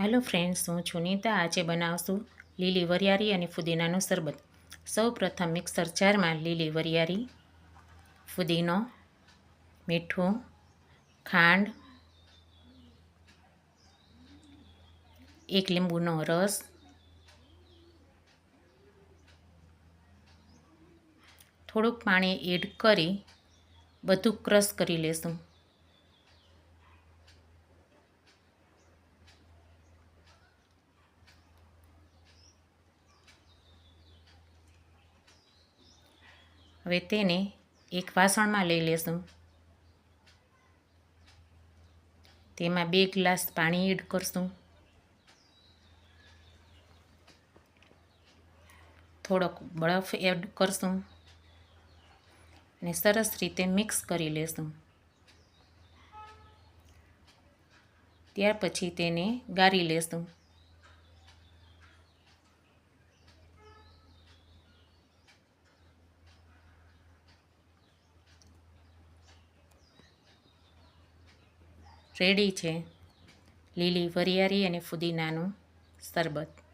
Hello friends, હું છું આજે બનાવશું લીલી વરિયાળી અને ફુદીનાનું શરબત. સૌ પ્રથમ મિક્સર જારમાં લીલી વરિયાળી, ફુદીનો, મીઠું, ખાંડ, એક લીંબુનો રસ, થોડુંક પાણી એડ કરી બધું ક્રશ કરી લેશું. હવે તેને એક વાસણમાં લઈ લેશું. તેમાં બે ગ્લાસ પાણી એડ કરશું. થોડોક બરફ એડ કરશું અને સરસ રીતે મિક્સ કરી લેશું. ત્યાર પછી તેને ગાળી લેશું. રેડી છે લીલી વરિયાળી અને ફુદીનાનું શરબત.